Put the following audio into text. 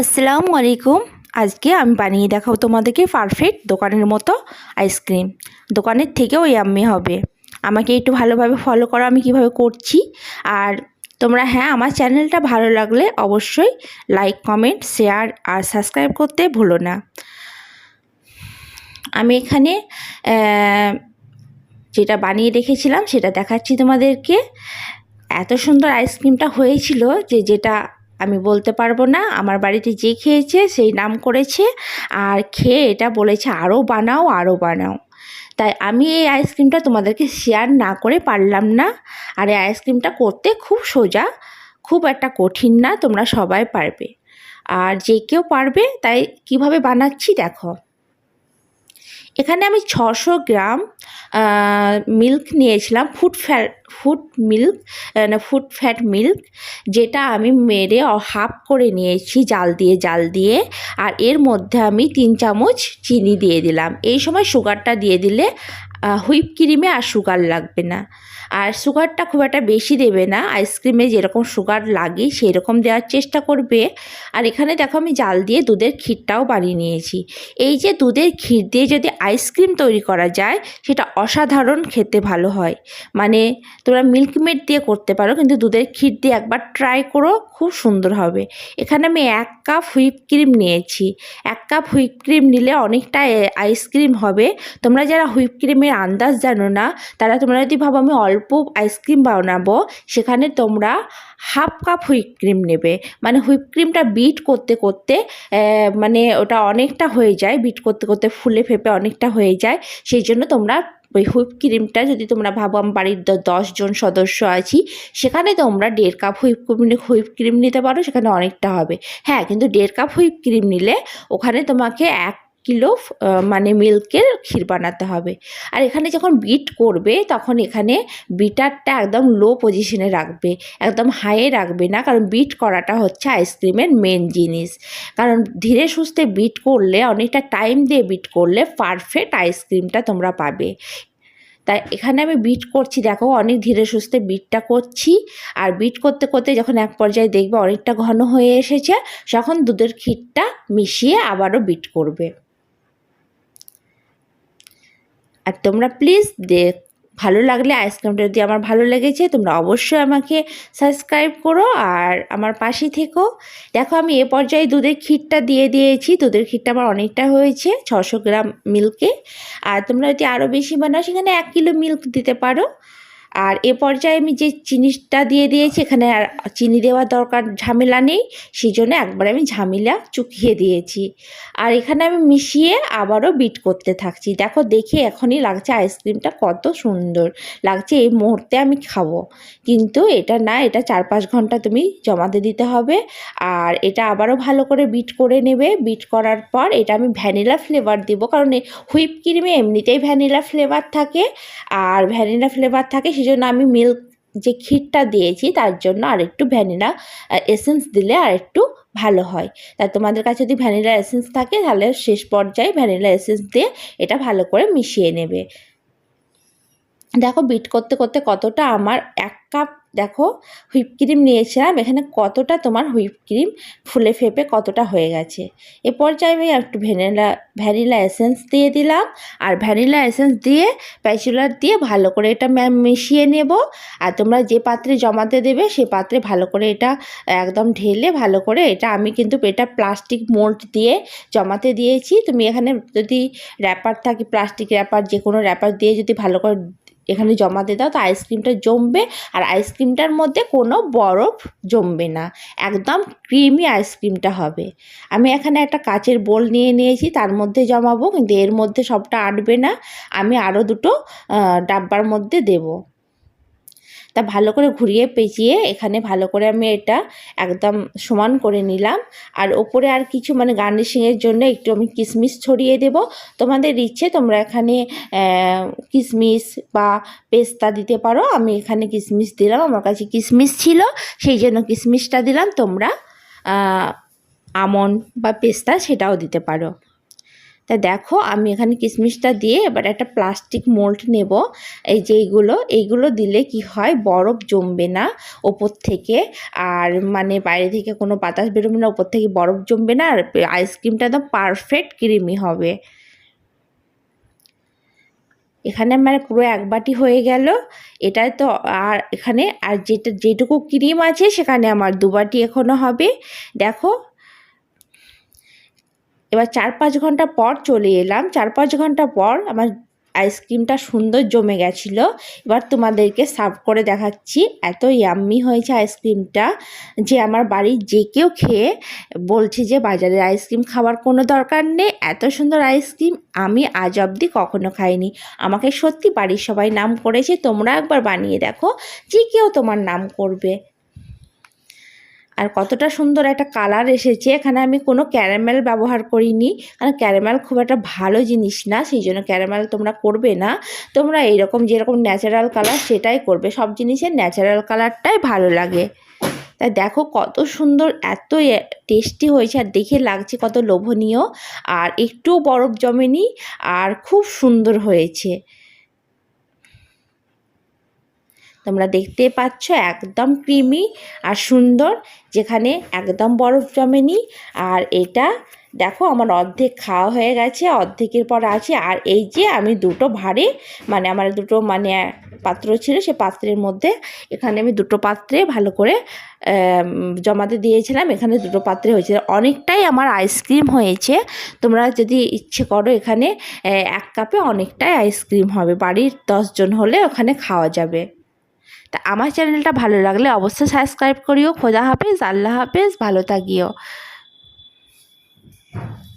আসসালামু আলাইকুম। আজকে আমি বানিয়ে দেখাবো তোমাদেরকে পারফেক্ট দোকানের মতো আইসক্রিম দোকানের থেকেও ইয়াম্মি হবে। আমাকে একটু ভালোভাবে ফলো করো, আমি কীভাবে করছি। আর তোমরা হ্যাঁ আমার চ্যানেলটা ভালো লাগলে অবশ্যই লাইক কমেন্ট শেয়ার আর সাবস্ক্রাইব করতে ভুলো না। আমি এখানে যেটা বানিয়ে রেখেছিলাম সেটা দেখাচ্ছি তোমাদেরকে। এত সুন্দর আইসক্রিমটা হয়েছিল যে, যেটা আমি বলতে পারব না, আমার বাড়িতে যে খেয়েছে সেই নাম করেছে আর খেয়ে এটা বলেছে আরও বানাও আরও বানাও। তাই আমি এই আইসক্রিমটা তোমাদেরকে শেয়ার না করে পারলাম না। আর এই আইসক্রিমটা করতে খুব সোজা, খুব একটা কঠিন না, তোমরা সবাই পারবে। আর যে কেউ পারবে, তাই কীভাবে বানাচ্ছি, দেখো। এখানে আমি ছশো গ্রাম মিল্ক নিয়েছিলাম full fat full milk full fat milk যেটা আমি মেরে হাফ করে নিয়েছি জাল দিয়ে জাল দিয়ে, আর এর মধ্যে আমি তিন চামচ চিনি দিয়ে দিলাম। এই সময় সুগারটা দিয়ে দিলে হুইপ ক্রিমে আর সুগার লাগবে না। আর সুগারটা খুব একটা বেশি দেবে না। আইসক্রিমে যেরকম সুগার লাগে সেই রকম দেওয়ার চেষ্টা করবে। আর এখানে দেখো আমি জাল দিয়ে দুধের ক্ষীরটাও বানিয়ে নিয়েছি। এই যে দুধের ক্ষীর দিয়ে যদি আইসক্রিম তৈরি করা যায়, সেটা অসাধারণ খেতে ভালো হয়। মানে তোমরা মিল্কমেড দিয়ে করতে পারো, কিন্তু দুধের ক্ষীর দিয়ে একবার ট্রাই করো, খুব সুন্দর হবে। এখানে আমি এক কাপ হুইপ ক্রিম নিয়েছি। এক কাপ হুইপ ক্রিম নিলে অনেকটা আইসক্রিম হবে। তোমরা যারা হুইপ ক্রিমের আন্দাজ জানো না? তারা তোমরা যদি ভাবো আমি অল্প আইসক্রিম বানাবো, সেখানে তোমরা হাফ কাপ হুইপ ক্রিম নেবে। মানে হুইপ ক্রিমটা বিট করতে করতে মানে ওটা অনেকটা হয়ে যায় বিট করতে করতে ফুলে ফেপে অনেকটা হয়ে যায়। সেই জন্য তোমরা ওই হুইপ ক্রিমটা যদি তোমরা ভাবো আমার বাড়ির দশজন সদস্য আছি, সেখানে তোমরা দেড় cup whip cream whip cream নিতে পারো, সেখানে অনেকটা হবে। হ্যাঁ কিন্তু দেড় কাপ হুইপ ক্রিম নিলে ওখানে তোমাকে এক কিলো মানে মিল্কের ক্ষীর বানাতে হবে। আর এখানে যখন বিট করবে, তখন এখানে বিটারটা একদম লো পজিশনে রাখবে। একদম হাইয়ে রাখবে না, কারণ বিট করাটা হচ্ছে আইসক্রিমের মেন জিনিস। কারণ ধীরে সুস্থে বিট করলে, অনেকটা টাইম দিয়ে বিট করলে পারফেক্ট আইসক্রিমটা তোমরা পাবে। তাই এখানে আমি বিট করছি, দেখো, অনেক ধীরে সুস্থে বিটটা করছি। আর বিট করতে করতে যখন এক পর্যায়ে দেখবে অনেকটা ঘন হয়ে এসেছে, তখন দুধের ক্ষীরটা মিশিয়ে আবারও বিট করবে। আর তোমরা প্লিজ দেখ ভালো লাগলে আইসক্রিমটা যদি আমার ভালো লেগেছে, তোমরা অবশ্যই আমাকে সাবস্ক্রাইব করো আর আমার পাশে থেকো। দেখো আমি এ পর্যায়ে দুধের ক্ষীরটা দিয়ে দিয়েছি। দুধের ক্ষীরটা আমার অনেকটা হয়েছে ছশো গ্রাম মিল্কে আর তোমরা যদি আরও বেশি বানাও, সেখানে এক কিলো মিল্ক দিতে পারো। আর এ পর্যায়ে আমি যে চিনিটা দিয়ে দিয়েছি, এখানে আর চিনি দেওয়ার দরকার ঝামেলা নেই, সেই জন্য একবার আমি ঝামেলা চুকিয়ে দিয়েছি। আর এখানে আমি মিশিয়ে আবারও বিট করতে থাকছি। দেখো, দেখে এখনই লাগছে আইসক্রিমটা কত সুন্দর। লাগছে এই মুহূর্তে আমি খাব। কিন্তু এটা না, এটা চার পাঁচ ঘণ্টা তুমি জমাতে দিতে হবে। আর এটা আবারও ভালো করে বিট করে নেবে। বিট করার পর এটা আমি ভ্যানিলা ফ্লেভার দিব। কারণ হুইপ ক্রিমে এমনিতেই ভ্যানিলা ফ্লেভার থাকে। আর ভ্যানিলা ফ্লেভার থাকে জন্য আমি মিল্ক যে ক্ষীরটা দিয়েছি, তার জন্য আর একটু ভ্যানিলা এসেন্স দিলে আর একটু ভালো হয়। তা তোমাদের কাছে যদি ভ্যানিলা এসেন্স থাকে, তাহলে শেষ পর্যায়ে ভ্যানিলা এসেন্স দিয়ে এটা ভালো করে মিশিয়ে নেবে। দেখো বিট করতে করতে কতটা আমার এক কাপ দেখো, হুইপ ক্রিম নিয়েছিলাম, এখানে কতটা তোমার হুইপ ক্রিম ফুলে ফেপে কতটা হয়ে গেছে। এ পর্যায়ে আমি একটু ভ্যানিলা ভ্যানিলা এসেন্স দিয়ে দিলাম, আর ভ্যানিলা এসেন্স দিয়ে প্যাচুলার দিয়ে ভালো করে এটা মিশিয়ে নেব, আর তোমরা যে পাত্রে জমাতে দেবে, সে পাত্রে ভালো করে এটা একদম ঢেলে ভালো করে এটা আমি কিন্তু এটা প্লাস্টিক মোল্ড দিয়ে জমাতে দিয়েছি। তুমি এখানে যদি র্যাপার থাকে, প্লাস্টিক র্যাপার যে কোনো র্যাপার দিয়ে যদি ভালো করে এখানে জমা জমাতে দাও, তো আইসক্রিমটা জমবে আর আইসক্রিমটার মধ্যে কোনো বরফ জমবে না। একদম ক্রিমি আইসক্রিমটা হবে। আমি এখানে একটা কাচের বোল নিয়ে নিয়েছি, তার মধ্যে জমাবো, কিন্তু এর মধ্যে সবটা আটবে না। আমি আরও দুটো ডাব্বার মধ্যে দেবো। তা ভালো করে ঘুরিয়ে পেঁচিয়ে এখানে ভালো করে আমি এটা একদম সমান করে নিলাম। আর ওপরে আর কিছু মানে গার্নিশিংয়ের জন্য একটু আমি কিশমিশ ছড়িয়ে দেব। তোমাদের ইচ্ছে তোমরা এখানে কিশমিশ বা পেস্তা দিতে পারো। আমি এখানে কিশমিশ দিলাম, আমার কাছে কিশমিশ ছিল, সেই জন্য কিশমিশটা দিলাম। তোমরা আমন্ড বা পেস্তা সেটাও দিতে পারো। তা দেখো, আমি এখানে কিশমিশটা দিয়ে এবার একটা প্লাস্টিক মোল্ড নেব। এই যে এইগুলো এইগুলো দিলে কি হয়, বরফ জমবে না ওপর থেকে। আর মানে বাইরে থেকে কোনো বাতাস বেরোবে না, ওপর থেকে বরফ জমবে না, আর আইসক্রিমটা একদম পারফেক্ট ক্রিমি হবে। এখানে আমার পুরো এক বাটি হয়ে গেল। এটাই তো আর এখানে, আর যেটা, যেটুকু ক্রিম আছে, সেখানে আমার দু বাটি এখনও হবে। দেখো এবার চার পাঁচ ঘণ্টা পর চলে এলাম। চার পাঁচ ঘণ্টা পর আমার আইসক্রিমটা সুন্দর জমে গেছিল। এবার তোমাদেরকে সার্ভ করে দেখাচ্ছি। এত ইয়াম্মি হয়েছে আইসক্রিমটা যে আমার বাড়ির যে কেউ খেয়ে বলছে যে বাজারের আইসক্রিম খাওয়ার কোনো দরকার নেই। এত সুন্দর আইসক্রিম আমি আজ অবধি কখনো খাইনি। আমাকে সত্যি বাড়ির সবাই নাম করেছে, তোমরা একবার বানিয়ে দেখো। যে কেউ তোমার নাম করবে। আর কতটা সুন্দর একটা কালার এসেছে। এখানে আমি কোনো ক্যারামেল ব্যবহার করিনি। কারণ ক্যারামেল খুব একটা ভালো জিনিস না, সেই জন্য ক্যারামেল তোমরা করবে না। তোমরা এইরকম যেরকম ন্যাচারাল কালার সেটাই করবে। সব জিনিসের ন্যাচারাল কালারটাই ভালো লাগে। তাই দেখো কত সুন্দর, এত টেস্টি হয়েছে আর দেখে লাগছে কত লোভনীয়। আর একটুও বরফ জমেনি, আর খুব সুন্দর হয়েছে। তোমরা দেখতে পাচ্ছ একদম ক্রিমি আর সুন্দর, যেখানে একদম বরফ জমেনি। আর এটা দেখো আমার অর্ধেক খাওয়া হয়ে গেছে, অর্ধেকের পর আছে। আর এই যে আমি দুটো ভারে মানে আমার দুটো মানে পাত্র ছিল, সে পাত্রের মধ্যে এখানে আমি দুটো পাত্রে ভালো করে জমাতে দিয়েছিলাম। এখানে দুটো পাত্রে হয়েছে। অনেকটাই আমার আইসক্রিম হয়েছে। তোমরা যদি ইচ্ছে করো এখানে এক কাপে অনেকটাই আইসক্রিম হবে। বাড়ির দশজন হলে ওখানে খাওয়া যাবে। তা আমার চ্যানেলটা ভালো লাগলে অবশ্যই সাবস্ক্রাইব করিও। খোদা হাফেজ আল্লাহ হাফেজ ভালো থাকিও।